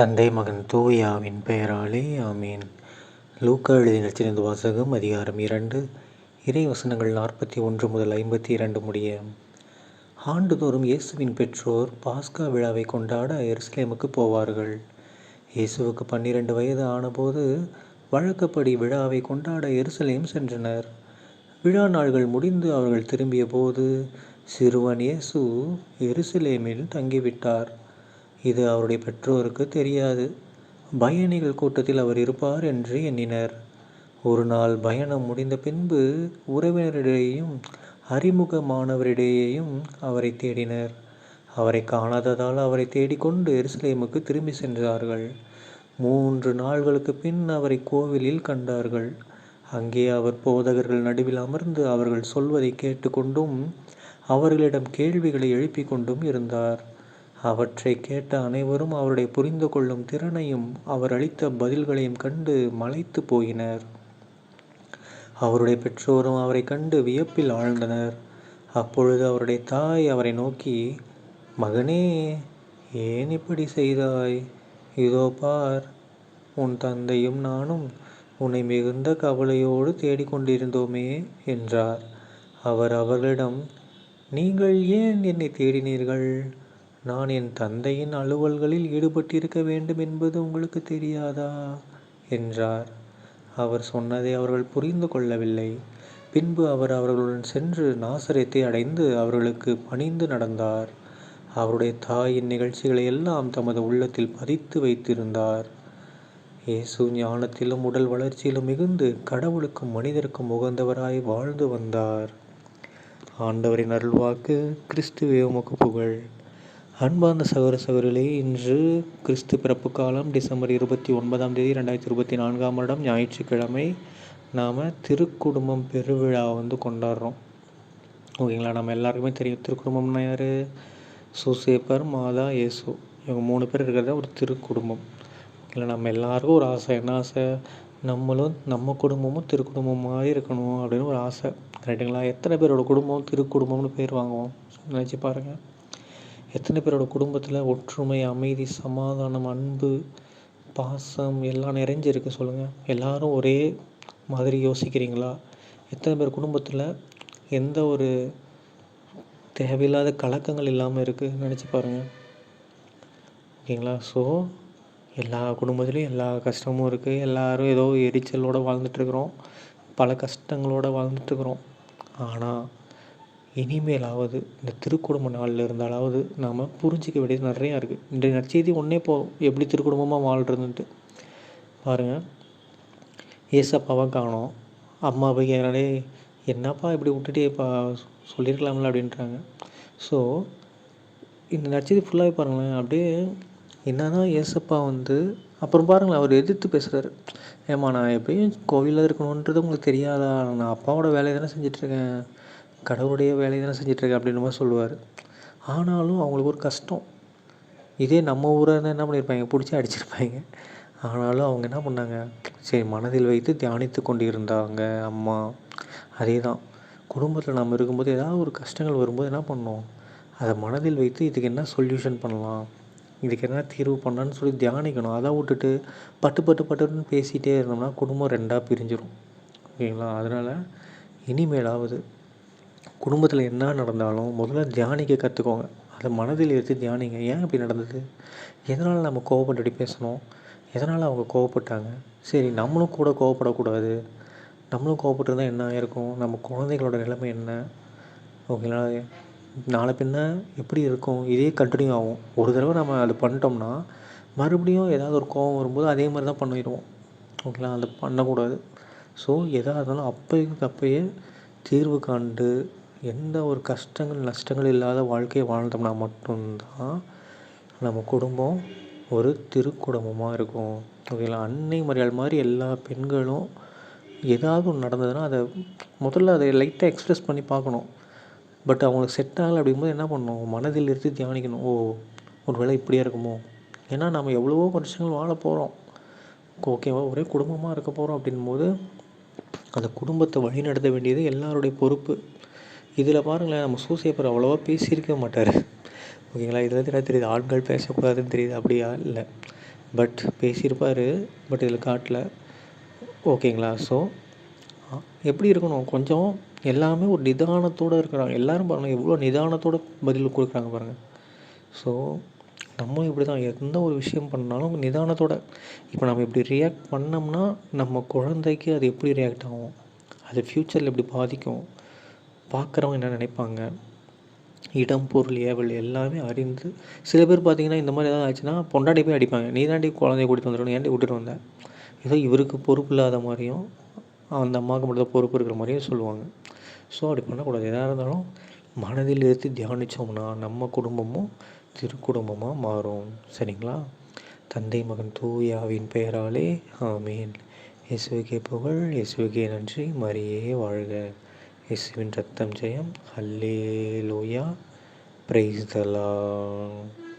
தந்தை மகன் தூயாவின் பெயராலே ஆமீன். லூக்கா எழுதிய நச்சிறந்த வாசகம் அதிகாரம் இரண்டு. இறை வசனங்கள் நாற்பத்தி ஒன்று முதல் ஐம்பத்தி இரண்டு முடிய. ஆண்டுதோறும் இயேசுவின் பெற்றோர் பாஸ்கா விழாவை கொண்டாட எருசலேமுக்கு போவார்கள். இயேசுவுக்கு பன்னிரண்டு வயது ஆனபோது வழக்கப்படி விழாவை கொண்டாட எருசலேம் சென்றனர். விழா நாள்கள் முடிந்து அவர்கள் திரும்பிய போது சிறுவன் இயேசு எருசலேமில் தங்கிவிட்டார். இது அவருடைய பெற்றோருக்கு தெரியாது. பயணிகள் கூட்டத்தில் அவர் இருப்பார் என்று எண்ணினர். ஒரு நாள் பயணம் முடிந்த பின்பு உறவினரிடையேயும் அறிமுகமானவரிடையேயும் அவரை தேடினர். அவரை காணாததால் அவரை தேடிக்கொண்டு எருசலேமுக்கு திரும்பி சென்றார்கள். மூன்று நாள்களுக்கு பின் அவரை கோவிலில் கண்டார்கள். அங்கே அவர் போதகர்கள் நடுவில் அமர்ந்து அவர்கள் சொல்வதை கேட்டுக்கொண்டும் அவர்களிடம் கேள்விகளை எழுப்பிக் கொண்டும் இருந்தார். அவற்றை கேட்ட அனைவரும் அவருடைய புரிந்து கொள்ளும் திறனையும் அவர் அளித்த பதில்களையும் கண்டு மலைத்து போயினர். அவருடைய பெற்றோரும் அவரை கண்டு வியப்பில் ஆழ்ந்தனர். அப்பொழுது அவருடைய தாய் அவரை நோக்கி மகனே ஏன் இப்படி செய்தாய்? இதோ பார் உன் தந்தையும் நானும் உன்னை மிகுந்த கவலையோடு தேடிக்கொண்டிருந்தோமே என்றார். அவர் அவர்களிடம் நீங்கள் ஏன் என்னை தேடினீர்கள்? நான் என் தந்தையின் அலுவல்களில் ஈடுபட்டிருக்க வேண்டும் என்பது உங்களுக்கு தெரியாதா? என்றார். அவர் சொன்னதை அவர்கள் புரிந்து கொள்ளவில்லை. பின்பு அவர் அவர்களுடன் சென்று நாசரத்தை அடைந்து அவர்களுக்கு பணிந்து நடந்தார். அவருடைய தாயின் நிகழ்ச்சிகளை எல்லாம் தமது உள்ளத்தில் பதித்து வைத்திருந்தார். இயேசு ஞானத்திலும் உடல் வளர்ச்சியிலும் மிகுந்து கடவுளுக்கும் மனிதருக்கும் உகந்தவராய் வாழ்ந்து வந்தார். ஆண்டவரின் அருள்வாக்கு கிறிஸ்துவே உமக்கு புகழ். அன்பார்ந்த சகோதர சகோதரிகளே இன்று கிறிஸ்து பிறப்பு காலம் டிசம்பர் இருபத்தி ஒன்பதாம் தேதி ரெண்டாயிரத்தி இருபத்தி நான்காம் வருடம் ஞாயிற்றுக்கிழமை நாம் திருக்குடும்பம் பெருவிழா வந்து கொண்டாடுறோம். ஓகேங்களா? நம்ம எல்லாருக்குமே தெரியும் திருக்குடும்பம்னா யார்? சூசேப்பர் மாதா இயேசு. இவங்க மூணு பேர் இருக்கிறத ஒரு திருக்குடும்பம். இல்லை நம்ம எல்லாருக்கும் ஒரு ஆசை. என்ன ஆசை? நம்மளும் நம்ம குடும்பமும் திருக்குடும்பம் மாதிரி இருக்கணும் அப்படின்னு ஒரு ஆசை. கரெக்டுங்களா எத்தனை பேரோட குடும்பம் திருக்குடும்பம்னு பேர் வாங்குவோம்? நினச்சி பாருங்கள் எத்தனை பேரோட குடும்பத்தில் ஒற்றுமை அமைதி சமாதானம் அன்பு பாசம் எல்லாம் நிறைஞ்சிருக்கு சொல்லுங்கள் எல்லாரும் ஒரே மாதிரி யோசிக்கிறீங்களா? எத்தனை பேர் குடும்பத்தில் எந்த ஒரு தேவையில்லாத கலக்கங்கள் இல்லாமல் இருக்குது நினச்சி பாருங்கள் ஓகேங்களா? ஸோ எல்லா குடும்பத்துலேயும் எல்லா கஷ்டமும் இருக்குது எல்லோரும் ஏதோ எரிச்சலோடு வாழ்ந்துட்டுருக்குறோம் பல கஷ்டங்களோடு வாழ்ந்துட்டுருக்குறோம் ஆனால் இனிமேலாவது இந்த திருக்குடும்ப நாளில் இருந்தாலாவது நாம் புரிஞ்சிக்க வேண்டியது நிறையா இருக்குது இன்றைய நற்செய்தி ஒன்றே போ எப்படி திருக்குடும்பமாக வாழ்கிறதுன்ட்டு பாருங்கள் ஏசப்பாவை காணோம். அம்மா போய் யாராலே என்னப்பா இப்படி விட்டுட்டேப்பா சொல்லியிருக்கலாம்ல அப்படின்றாங்க. ஸோ இந்த நற்செய்தி ஃபுல்லாகவே பாருங்களேன். அப்படியே என்ன தான் ஏசப்பா வந்து அப்புறம் பாருங்களேன் அவர் எதிர்த்து பேசுகிறாரு ஏம்மா நான் எப்படியும் கோவிலில் இருக்கணுன்றது உங்களுக்கு தெரியாதா? நான் அப்பாவோட வேலையை தானே செஞ்சிட்ருக்கேன் கடவுளுடைய வேலையை தானே செஞ்சிட்ருக்க அப்படின்ற மாதிரி சொல்லுவார். ஆனாலும் அவங்களுக்கு ஒரு கஷ்டம். இதே நம்ம ஊராக இருந்தால் என்ன பண்ணியிருப்பாங்க? பிடிச்சி அடிச்சிருப்பாங்க. ஆனாலும் அவங்க என்ன பண்ணாங்க? சரி மனதில் வைத்து தியானித்து கொண்டு இருந்தாங்க அம்மா. அதே தான் குடும்பத்தில் நம்ம இருக்கும்போது ஏதாவது ஒரு கஷ்டங்கள் வரும்போது என்ன பண்ணோம்? அதை மனதில் வைத்து இதுக்கு என்ன சொல்யூஷன் பண்ணலாம்? இதுக்கு என்ன தீர்வு பண்ணலான்னு சொல்லி தியானிக்கணும். அதை விட்டுட்டு பட்டு பட்டு பட்டுன்னு பேசிகிட்டே இருந்தோம்னா குடும்பம் ரெண்டாக பிரிஞ்சிடும் ஓகேங்களா? அதனால் இனிமேலாவது குடும்பத்தில் என்ன நடந்தாலும் முதல்ல தியானிக்க கற்றுக்கோங்க அதை மனதில் எடுத்து தியானிங்க. ஏன் இப்படி நடந்தது? எதனால் நம்ம கோவப்பட்டு பேசணும்? எதனால் அவங்க கோவப்பட்டாங்க? சரி நம்மளும் கூட கோவப்படக்கூடாது. நம்மளும் கோவப்பட்டுருந்தால் என்ன ஆயிருக்கும்? நம்ம குழந்தைகளோட நிலைமை என்ன? ஓகேங்களா? நாளை பின்ன எப்படி இருக்கும்? இதே கண்டினியூ ஆகும். ஒரு தடவை நம்ம அது பண்ணிட்டோம்னா மறுபடியும் ஏதாவது ஒரு கோவம் வரும்போது அதே மாதிரி தான் பண்ணிடுவோம். ஓகேங்களா? அது பண்ணக்கூடாது. ஸோ எதாக இருந்தாலும் அப்போயும் அப்போயே தீர்வு காண்டு எந்த ஒரு கஷ்டங்கள் நஷ்டங்கள் இல்லாத வாழ்க்கையை வாழ்ந்தோம்னா மட்டும்தான் நம்ம குடும்பம் ஒரு திருக்குடும்பமாக இருக்கும். ஓகேங்களா அன்னை மரியாள் மாதிரி எல்லா பெண்களும் ஏதாவது ஒன்று நடந்ததுன்னா அதை முதல்ல அதை லைட்டாக எக்ஸ்ப்ரெஸ் பண்ணி பார்க்கணும். பட் அவங்களுக்கு செட் ஆகலை அப்படிங்கும்போது என்ன பண்ணணும்? மனதில் இருந்து தியானிக்கணும். ஓ ஒரு வேளை இப்படியே இருக்குமோ? ஏன்னா நம்ம எவ்வளவோ வருஷங்கள் வாழ போகிறோம் ஓகேவா ஒரே குடும்பமாக இருக்க போகிறோம் அப்படின்போது அந்த குடும்பத்தை வழிநடத்த வேண்டியது எல்லாருடைய பொறுப்பு. இதில் பாருங்களேன் நம்ம சூசையப்பர் அவ்வளோவா பேசியிருக்க மாட்டார். ஓகேங்களா? இதில் என்ன தெரியுது? ஆண்கள் பேசக்கூடாதுன்னு தெரியுது. அப்படியா? இல்லை. பட் பேசியிருப்பார். பட் இதில் காட்டல. ஓகேங்களா? ஸோ எப்படி இருக்கணும்? கொஞ்சம் எல்லாமே ஒரு நிதானத்தோடு இருக்கிறாங்க. எல்லோரும் பாருங்கள் எவ்வளோ நிதானத்தோடு பதில் கொடுக்குறாங்க பாருங்கள் ஸோ நம்ம இப்படி தான் எந்த ஒரு விஷயம் பண்ணாலும் நிதானத்தோட. இப்போ நம்ம இப்படி ரியாக்ட் பண்ணோம்னா நம்ம குழந்தைக்கு அது எப்படி ரியாக்ட் ஆகும்? அது ஃப்யூச்சரில் எப்படி பாதிக்கும்? பார்க்குறவங்க என்ன நினைப்பாங்க? இடம் பொருள் ஏவல் எல்லாமே அறிந்து சில பேர் பார்த்தீங்கன்னா இந்த மாதிரி ஏதாவது ஆச்சுன்னா பொண்டாட்டி போய் அடிப்பாங்க. நீ தாண்டி குழந்தைய கூட்டிகிட்டு வந்துடணும் ஏன்டி விட்டுட்டு வந்தேன் ஏதோ இவருக்கு பொறுப்பு இல்லாத மாதிரியும் அந்த அம்மாவுக்கு மட்டும் பொறுப்பு இருக்கிற மாதிரியும் சொல்லுவாங்க. ஸோ அப்படி பண்ணக்கூடாது. எதாக இருந்தாலும் மனதில் எடுத்து தியானித்தோம்னா நம்ம குடும்பமும் திருக்குடும்பமாக மாறும். சரிங்களா? தந்தை மகன் தூயாவின் பெயராலே ஆமீன். இயேசுவுக்கே புகழ் இயேசுவுக்கே நன்றி. மரியே வாழ்க. యేసువిని రక్తం జయం. హల్లెలూయా. Praise the lord.